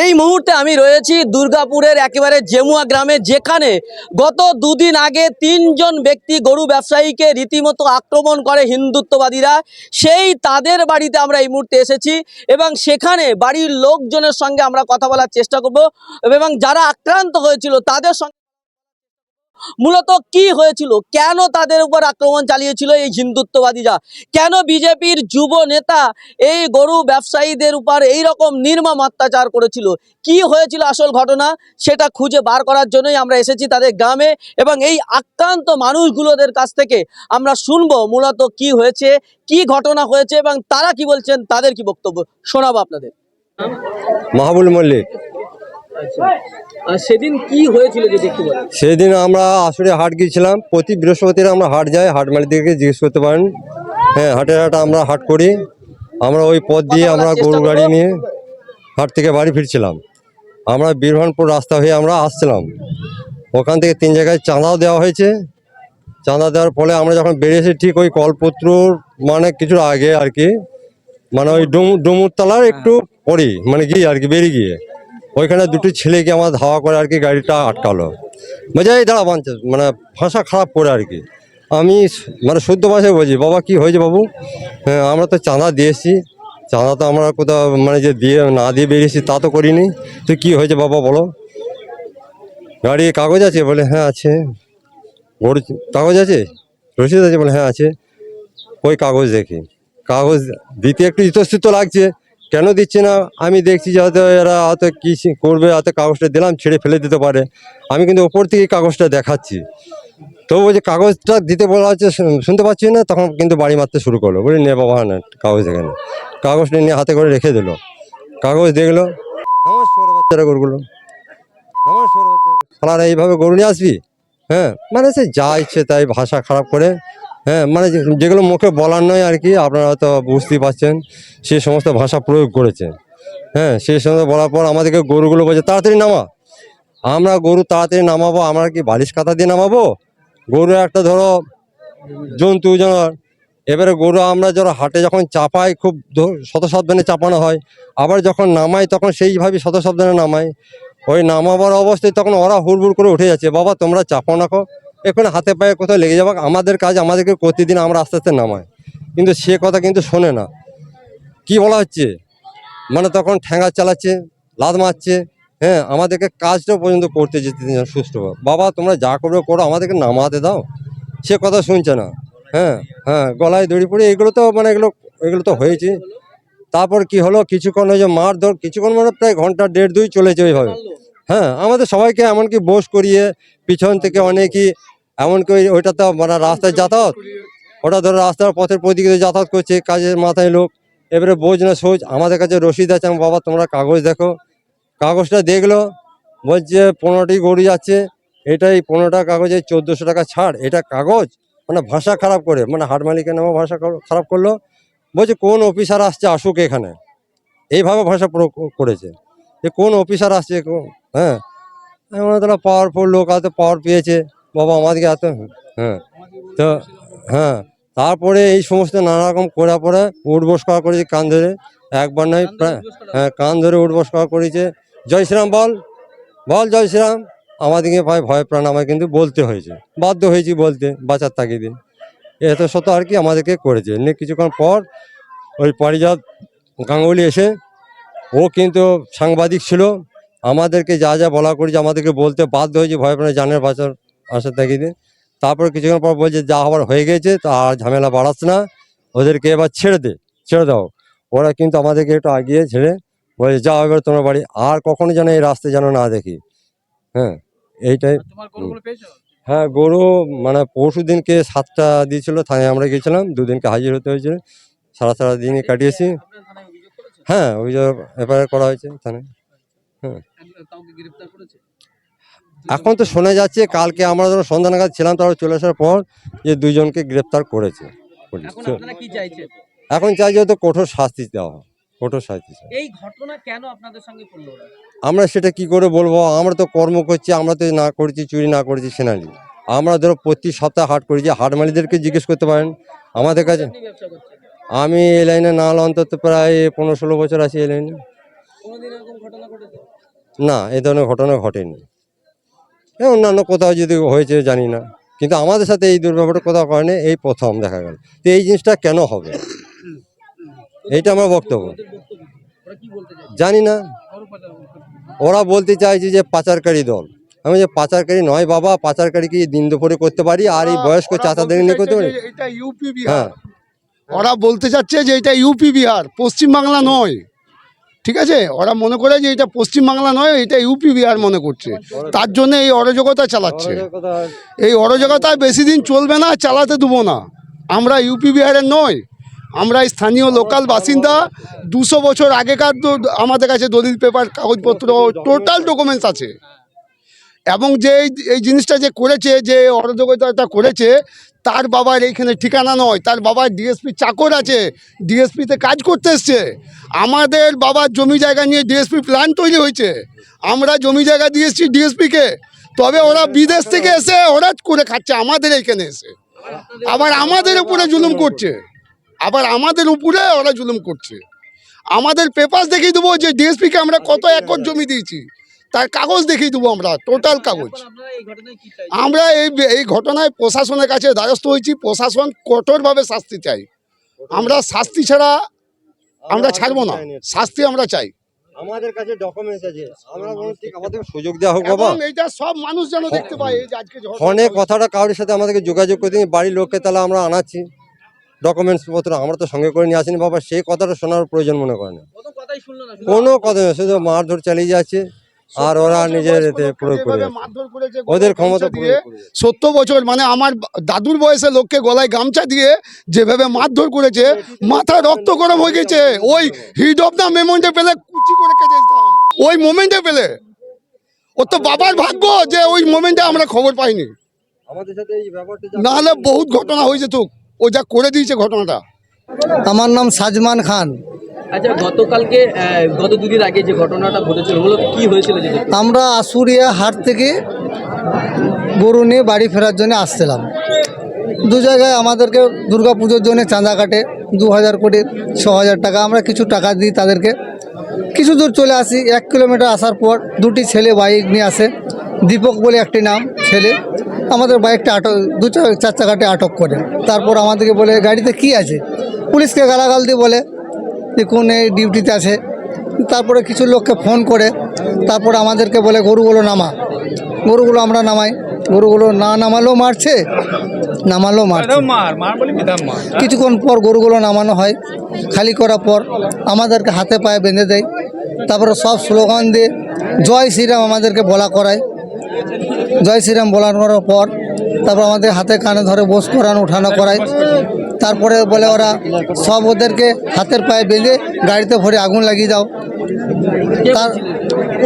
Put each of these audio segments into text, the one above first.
এই মুহূর্তে আমি রয়েছি দুর্গাপুরের একেবারে জেমুয়া গ্রামে, যেখানে গত দুদিন আগে তিনজন ব্যক্তি গরু ব্যবসায়ীকে রীতিমতো আক্রমণ করে হিন্দুত্ববাদীরা। সেই তাদের বাড়িতে আমরা এই মুহূর্তে এসেছি এবং সেখানে বাড়ির লোকজনের সঙ্গে আমরা কথা বলার চেষ্টা করব এবং যারা আক্রান্ত হয়েছিল তাদের সঙ্গে মূলত কি হয়েছিল? কেন তাদের উপর আক্রমণ চালিয়েছিল এই হিন্দুত্ববাদীরা? কেন বিজেপির যুব নেতা এই গরু ব্যবসায়ীদের উপর এই রকম নির্মম অত্যাচার করেছিল? কি হয়েছিল আসল ঘটনা? সেটা খুঁজে বার করার জন্যই আমরা এসেছি তাদের গ্রামে এবং এই আক্রান্ত মানুষগুলোদের কাছ থেকে আমরা শুনব মূলত কি হয়েছে, কি ঘটনা হয়েছে এবং তারা কি বলছেন, তাদের কি বক্তব্য? শোনাবো আপনাদের। মাহবুল মল্লিক সেদিন কি হয়েছিল যদি একটু বলেন? সেদিন আমরা আসরে হাট গিয়েছিলাম। প্রতি বৃহস্পতিবার আমরা হাট যাই, হাট মালিকদেরকে জিজ্ঞেস করতে পারেন। হ্যাঁ হাটের হাট আমরা হাট করি। আমরা ওই পথ দিয়ে আমরা গরু গাড়ি নিয়ে হাট থেকে বাড়ি ফিরছিলাম। আমরা বীরভানপুর রাস্তা হয়ে আমরা আসছিলাম। ওখান থেকে তিন জায়গায় চাঁদাও দেওয়া হয়েছে। চাঁদা দেওয়ার ফলে আমরা যখন বেরিয়েছি ঠিক ওই কলপত্রর মানে কিছুর আগে আর কি মানে ওই ডুমুর ডুমুরতলার একটু পরে মানে গিয়ে আর কি, বেরিয়ে গিয়ে। ওইখানে দুটো ছেলেকে আমার ধাওয়া করে আর কি গাড়িটা আটকালো। বলছে এই দাঁড়া বাঞ্চে মানে ভাষা খারাপ করে আর কি। আমি মানে শুদ্ধ ভাষায় বলছি, বাবা, কি হয়েছে বাবু? হ্যাঁ আমরা তো চাঁদা দিয়েছি চাঁদা তো আমরা কোথাও মানে যে দিয়ে, না দিয়ে বেরিয়েছি তা তো করিনি। তো কি হয়েছে বাবা, বলো। গাড়ি কাগজ আছে? বলে হ্যাঁ আছে। গরু কাগজ আছে? রসিদ আছে? বলে হ্যাঁ আছে। ওই কাগজ দেখি। কাগজ দিতে একটু ইতস্তত লাগছে। কেন দিচ্ছে না? আমি দেখছি যে হয়তো এরা হয়তো কী করবে, হয়তো কাগজটা দিলাম, ছেড়ে ফেলে দিতে পারে। আমি কিন্তু ওপর থেকে কাগজটা দেখাচ্ছি। তো ওই যে কাগজটা দিতে বলা হচ্ছে শুনতে পাচ্ছি না, তখন কিন্তু বাড়ি মারতে শুরু করল। বলি, নে বাবা, না, কাগজ এখানে। কাগজটা নিয়ে হাতে করে রেখে দিল। কাগজ দেখল আমার সৌর বাচ্চারা গরুগুলো। আমার সৌর এইভাবে গরু নিয়ে আসবি? হ্যাঁ। মানে সে যা ইচ্ছে তাই ভাষা খারাপ করে হ্যাঁ মানে যেগুলো মুখে বলার নয় আর কি, আপনারা হয়তো বুঝতেই পারছেন, সে সমস্ত ভাষা প্রয়োগ করেছে। হ্যাঁ সেই সমস্ত বলার পর আমাদেরকে গরুগুলো বলছে, তাড়াতাড়ি নামা। আমরা গরু তাড়াতাড়ি নামাবো, আমরা কি বালিশ কাতা দিয়ে নামাবো? গরু একটা ধরো জন্তু জানোয়ার এবারে গরু আমরা যারা হাটে যখন চাপাই, খুব শত সাবধানে চাপানো হয়। আবার যখন নামাই, তখন সেইভাবে শত সাবধানে নামাই। ওই নামাবার অবস্থায় তখন ওরা হুড়বুড় করে উঠে যাচ্ছে, বাবা, তোমরা চাপো না এখানে হাতে পায়ে কোথাও লেগে যাবে আমাদের কাজ আমাদেরকে প্রতিদিন আমরা আস্তে আস্তে নামাই। কিন্তু সে কথা কিন্তু শোনে না। কি বলা হচ্ছে? মানে তখন ঠ্যাঙ্গা চালাচ্ছে লাদ মারছে। হ্যাঁ আমাদেরকে কাজটা পর্যন্ত করতে যেতে সুষ্ঠুভাবে বাবা, তোমরা যা করবে করো, আমাদেরকে নামাতে দাও। সে কথা শুনছে না। হ্যাঁ হ্যাঁ গলায় দড়ি পড়ে এগুলো তো মানে এগুলো এগুলো তো হয়েছে। তারপর কি হলো? কিছুক্ষণ ওই যে মার ধর কিছুক্ষণ মানে প্রায় ঘণ্টা, দেড়, দুই চলেছে ওইভাবে। হ্যাঁ আমাদের সবাইকে এমনকি বোস করিয়ে পিছন থেকে অনেকই এমনকি ওই ওইটা তো মানে রাস্তায় যাতায়াত, ওটা ধরো রাস্তার পথের প্রদিকে যাতায়াত করছে, কাজের মাথায় লোক। এবারে বোঝ না, সোজ, আমাদের কাছে রসিদ আছে, আমার বাবা তোমরা কাগজ দেখো। কাগজটা দেখল, বলছে পনেরোটি গরু যাচ্ছে, এটাই পনেরোটা কাগজে চোদ্দোশো টাকা ছাড়, এটা কাগজ? মানে ভাষা খারাপ করে মানে হাট মালিকের নামে ভাষা খারাপ করল। বলছে, কোন অফিসার আসছে, আসুক এখানে। এইভাবে ভাষা প্রয়োগ করেছে। যে কোন অফিসার আসছে হ্যাঁ। এমন তারা পাওয়ারফুল লোক এত পাওয়ার পেয়েছে। বাবা আমাদেরকে এত হ্যাঁ তো হ্যাঁ তারপরে এই সমস্ত নানা রকম করার পরে করা করেছে কান ধরে একবার নয় হ্যাঁ কান ধরে উঠবোস করা করেছে। জয় শ্রীরাম বল বল জয় শ্রীরাম। আমাদেরকে ভাই ভয় প্রাণ আমায় কিন্তু বলতে হয়েছে বাধ্য হয়েছি বলতে বাঁচার তাগিদে। এত শত আর কি আমাদেরকে করেছে। এমনি কিছুক্ষণ পর ওই পারিজাত গাঙ্গুলি এসে ও কিন্তু সাংবাদিক ছিল। আমাদেরকে যা যা বলা করেছে আমাদেরকে বলতে বাধ্য হয়েছে ভয় প্রাণে জানের বাঁচার আশার তাগিদে তারপর কিছুক্ষণ পর বলছে যা হবার হয়ে গেছে তা আর ঝামেলা বাড়াস না। ওদেরকে এবার ছেড়ে দে ছেড়ে দাও। ওরা কিন্তু আমাদেরকে একটু আগিয়ে ছেড়ে বলছে যাও এবার তোমার বাড়ি। আর কখনো যেন এই রাস্তায় যেন না দেখি। হ্যাঁ এইটাই। হ্যাঁ গরু মানে পরশু দিনকে সাতটা দিয়েছিল থানায় আমরা গেছিলাম দুদিনকে হাজির হতে হয়েছিল। সারা সারা দিনই কাটিয়েছি। হ্যাঁ অভিযোগ এফআইআর করা হয়েছে থানায়। করেছে? এখন তো শোনা যাচ্ছে কালকে আমরা যখন সন্ধ্যা নাগাদ ছিলাম তারপর চলে আসার পর যে দুইজনকে গ্রেপ্তার করেছে এখন চাই যে কঠোর শাস্তি দেওয়া হয় কঠোর শাস্তি এই ঘটনা কেন আপনাদের সঙ্গে করল আমরা সেটা কি করে বলব? আমরা তো কর্ম করছি আমরা তো না করেছি চুরি না করেছি সেনালি আমরা ধরো প্রতি সপ্তাহে হাট করেছি হাট মালিকদেরকে জিজ্ঞেস করতে পারেন। আমাদের কাছে আমি এই লাইনে না হলে অন্তত প্রায় পনেরো ষোলো বছর আছি এই লাইনে। না এ ধরনের ঘটনা ঘটেনি। এ অন্যান্য কোথাও যদি হয়েছে জানি না। কিন্তু আমাদের সাথে এই দুর্ব্যবহারটা কোথাও করেনি এই প্রথম দেখা গেল। তো এই জিনিসটা কেন হবে? এইটা আমার বক্তব্য। জানি না। ওরা বলতে চাইছে যে পাচারকারী দল। আমি যে পাচারকারী নয় বাবা পাচারকারী কি দিন দুপুরে করতে পারি? আর এই বয়স্ক চাচাদের নিয়ে করতে পারি? ইউপি হ্যাঁ। ওরা বলতে চাচ্ছে যে এটা ইউপি বিহার পশ্চিম বাংলা নয়। ঠিক আছে? ওরা মনে করে যে এটা পশ্চিমবাংলা নয়, এটা ইউপি, বিহার মনে করছে। তার জন্য এই অরাজকতা চালাচ্ছে। এই অরাজকতা বেশি দিন চলবে না, চালাতে দেবো না। আমরা ইউপি, বিহারের নয়। আমরা স্থানীয় লোকাল বাসিন্দা। দুশো বছর আগেকার তো আমাদের কাছে দলিল পেপার, কাগজপত্র টোটাল ডকুমেন্টস আছে। এবং যে এই- জিনিসটা যে করেছে, যে অরাজকতাটা করেছে, তার বাবার এইখানে ঠিকানা নয়। তার বাবার ডিএসপি চাকর আছে ডিএসপিতে কাজ করতে এসছে। আমাদের বাবার জমি জায়গা নিয়ে ডিএসপি প্ল্যান তৈরি হয়েছে। আমরা জমি জায়গা দিয়েছি ডিএসপিকে তবে ওরা বিদেশ থেকে এসে ওরা করে খাচ্ছে, আমাদের এইখানে এসে। আবার আমাদের উপরে জুলুম করছে। আবার আমাদের উপরে ওরা জুলুম করছে। আমাদের পেপার দেখিয়ে দেবো যে ডিএসপিকে আমরা কত একর জমি দিয়েছি। তার কাগজ দেখিয়ে দেবো আমরা টোটাল কাগজ। আমরা এই এই ঘটনায় প্রশাসনের কাছে দ্বারস্থ হয়েছি প্রশাসন কঠোরভাবে শাস্তি চাই। আমরা শাস্তি ছাড়া আমরা ছাড়বো না শাস্তি আমরা চাই। আমাদের কাছে ডকুমেন্টস আছে। আমরা ঠিক আমাদের সুযোগ দেওয়া হোক বাবা। এইটা সব মানুষ যেন দেখতে পায় এই আজকে ফোনে কথাটা কারোর সাথে আমাদেরকে যোগাযোগ করে দিন বাড়ির লোককে তাহলে আমরা আনাচ্ছি। ডকুমেন্টস পত্র আমরা তো সঙ্গে করে নিয়ে আসিনি বাবা সেই কথাটা শোনার প্রয়োজন মনে করে না কত কথাই শুনলো না শুধু কোনো কথা শুধু মারধর চালিয়ে যাচ্ছে। আর ওরা নিজের এতে প্রয়োগ করে ওদের ক্ষমতা। সত্তর বছর মানে আমার দাদুর বয়সে লোককে গলায় গামছা দিয়ে যেভাবে মারধর করেছে মাথা রক্ত গরম হয়ে গেছে। ওই হিট অফ দা মেমোমেন্টে পেলে কুচি করে কেটে দিতাম। ওই মোমেন্টে পেলে। ওর তো বাবার ভাগ্য যে ওই মোমেন্টে আমরা খবর পাইনি। আমাদের সাথে এই ব্যাপারটা যা- নাহলে বহুত ঘটনা হয়েছে তো। ও যা করে দিয়েছে ঘটনাটা। আমার নাম সাজমান খান। আচ্ছা গতকালকে গত দুদিন আগে যে ঘটনাটা ঘটেছিল, মূলত কি হয়েছিল আমরা আশুরিয়া হাট থেকে গরু নিয়ে বাড়ি ফেরার জন্য আসছিলাম। দু জায়গায় আমাদেরকে দুর্গা পুজোর জন্য চাঁদা কাটে, দু হাজার কোটি, ছ হাজার টাকা, আমরা কিছু টাকা দিই তাদেরকে। কিছু দূর চলে আসি, এক কিলোমিটার আসার পর দুটি ছেলে বাইক নিয়ে আসে, দীপক বলে একটি নাম, ছেলে। আমাদের বাইকটা আটক, দু চার চাকাটে আটক করে। তারপর আমাদেরকে বলে, গাড়িতে কি আছে? পুলিশকে গালাগাল দিয়ে বলে যে কোন এই ডিউটিতে আছে। তারপরে কিছু লোককে ফোন করে তারপরে আমাদেরকে বলে গরুগুলো নামা। গরুগুলো আমরা নামাই। গরুগুলো না নামালেও মারছে নামালেও মারছে। কিছুক্ষণ পর গরুগুলো নামানো হয়। খালি করার পর আমাদেরকে হাতে পায়ে বেঁধে দেয়। তারপরে সব স্লোগান দিয়ে জয় শ্রীরাম আমাদেরকে বলা করায়। জয় শ্রীরাম বলানোর পর তারপর আমাদের হাতে কানে ধরে বস করানো উঠানো করায়। তারপরে বলে ওরা সব ওদেরকে হাতের পায়ে বেঁধে গাড়িতে ভরে আগুন লাগিয়ে দাও। তার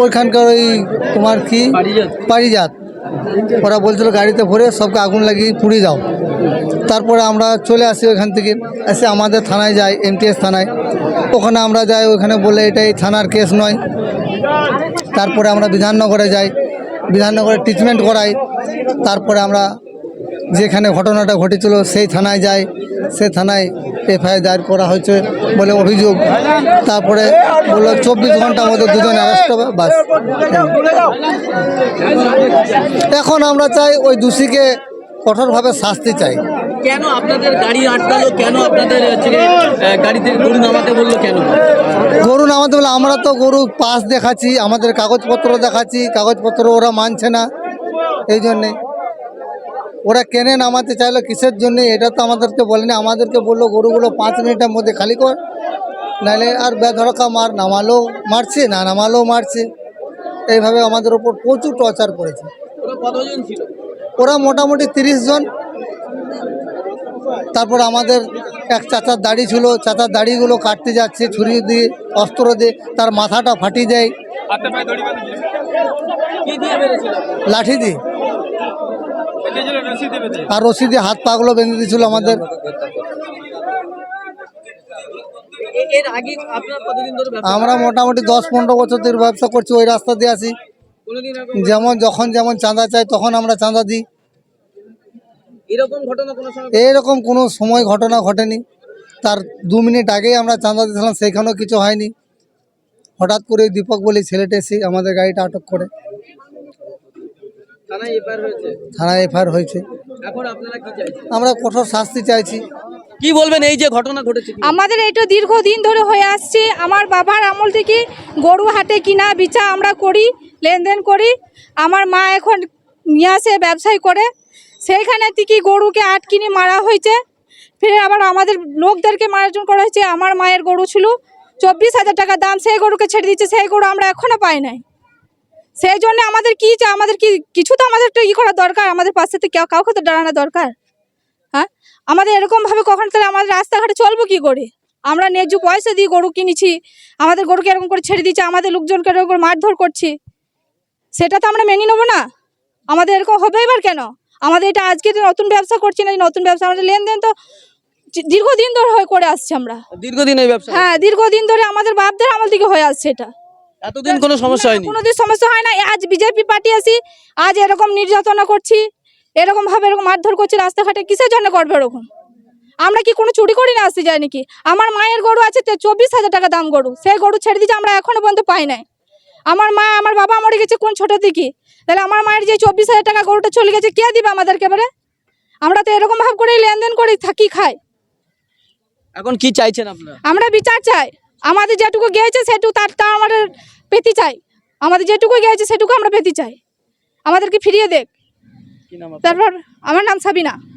ওইখানকার ওই তোমার কি? পারিজাত? ওরা বলছিল গাড়িতে ভরে সবকে আগুন লাগিয়ে পুড়িয়ে দাও। তারপরে আমরা চলে আসি ওইখান থেকে। এসে আমাদের থানায় যাই, এমটিএস থানায়। ওখানে আমরা যাই, ওখানে বলে এটা এই থানার কেস নয়। তারপরে আমরা বিধাননগরে যাই। বিধাননগরে ট্রিটমেন্ট করাই। তারপরে আমরা যেখানে ঘটনাটা ঘটেছিল সেই থানায় যায়। সে থানায় এফআইআর দায়ের করা হয়েছে বলে অভিযোগ। তারপরে বলল চব্বিশ ঘণ্টার মধ্যে দুজন অ্যারেস্ট হবে বাস। এখন আমরা চাই ওই দোষীকে কঠোরভাবে শাস্তি চাই। কেন আপনাদের গাড়ি আটকালো? কেন আপনাদের হচ্ছে গিয়ে, আহ, গাড়ি থেকে গরু নামাতে বলল কেন? গরু নামাতে বলে আমরা তো গরু পাস দেখাচ্ছি আমাদের কাগজপত্র দেখাচ্ছি কাগজপত্র ওরা মানছে না। এই জন্যে ওরা কেনে নামাতে চাইলো কিসের জন্য? এটা তো আমাদেরকে বলেনি। আমাদেরকে বলল গরুগুলো পাঁচ মিনিটের মধ্যে খালি কর। নাহলে আর বেধড়কা মার নামালেও মারছে না নামালেও মারছে। এইভাবে আমাদের ওপর প্রচুর টর্চার করেছে। ওরা মোটামুটি তিরিশ জন। তারপর আমাদের এক চাচার দাড়ি ছিল। চাচার দাড়িগুলো কাটতে যাচ্ছে ছুরি দিয়ে অস্ত্র দিয়ে তার মাথাটা ফাটিয়ে মেরেছিল? লাঠি দিয়ে। আর রশি দিয়ে হাত পাগুলো বেঁধে দিয়েছিল আমাদের। এ- এর আগে আপনার কতদিন ধরে ব্যবসা আমরা মোটামুটি দশ পনেরো বছর ধরে ব্যবসা করছি ওই রাস্তা দিয়ে আসি যেমন যখন যেমন চাঁদা চাই তখন আমরা চাঁদা দিই। এরকম কোনো সময় এইরকম কোনো সময় ঘটনা ঘটেনি। তার দু মিনিট আগেই আমরা চাঁদা দিয়েছিলাম সেখানেও কিছু হয়নি। হঠাৎ করে দীপক বলে ছেলেটা এসে আমাদের গাড়িটা আটক করে। থানায় এফআইআর হয়েছে? থানায় এফআইআর হয়েছে। এখন আপনারা কি চাইছেন? আমরা কঠোর শাস্তি চাইছি। কি বলবেন এই যে ঘটনা ঘটেছে? আমাদের এটা দীর্ঘদিন ধরে হয়ে আসছে। আমার বাবার আমল থেকে গরু হাটে কিনা বিচা আমরা করি লেনদেন করি। আমার মা এখন নিয়ে আসে ব্যবসায় করে। সেইখানে থেকে গরুকে আটকিনি মারা হয়েছে। ফিরে আবার আমাদের লোকদেরকে মার্জন করা হয়েছে। আমার মায়ের গরু ছিল। চব্বিশ হাজার টাকা দাম সেই গরুকে ছেড়ে দিচ্ছে সেই গরু আমরা এখনও পাই নাই। সেই জন্য আমাদের কি চা- আমাদের কি কিছু তো আমাদের একটু ই করা দরকার। আমাদের পাশে তো কেউ কাউকে তো দাঁড়ানো দরকার। হ্যাঁ? আমাদের এরকমভাবে কখন তাহলে আমাদের রাস্তাঘাটে চলবো কি করে? আমরা ন্যায্য পয়সা দিয়ে গরু কিনেছি। আমাদের গরুকে এরকম করে ছেড়ে দিচ্ছে। আমাদের লোকজনকে এরকম করে মারধর করছি। সেটা তো আমরা মেনে নেব না। আমাদের এরকম হবে এবার কেন? আমাদের এটা আজকে তো নতুন ব্যবসা করছি না এই নতুন ব্যবসা। আমাদের লেনদেন তো দীর্ঘদিন ধরে হয়ে করে আসছি আমরা। দীর্ঘদিন এই ব্যবসা হ্যাঁ দীর্ঘদিন ধরে আমাদের বাপদের আমল থেকে হয়ে আসছে এটা। এতদিন কোনো সমস্যা হয়নি? কোনোদিন সমস্যা হয় না আজ বিজেপি পার্টি আসি আজ এরকম নির্যাতনা করছি এরকম ভাবে এরকম মারধর করছি রাস্তাঘাটে কিসের জন্য করবে এরকম? আমরা কি কোনো চুরি করি না আসতে যাই নাকি? আমার মায়ের গরু আছে তে চব্বিশ হাজার টাকা দাম গরু। সেই গরু ছেড়ে দিয়েছে আমরা এখনও পর্যন্ত পাই নাই। আমার মা আমার বাবা মরে গেছে কোন ছোট থেকে তাহলে আমার মায়ের যে চব্বিশ হাজার টাকা গরুটা চলে গেছে কে দিবে আমাদেরকে এবারে? আমরা তো এরকম ভাব করেই লেনদেন করি থাকি খাই। এখন কি চাইছেন আপনারা? আমরা বিচার চাই। আমাদের যেটুকু গিয়েছে সেটুকু তার তা আমাদের পেতে চাই। আমাদের যেটুকু গিয়েছে সেটুকু আমরা পেতে চাই। আমাদেরকে ফিরিয়ে দেখ? তারপর আমার নাম সাবিনা।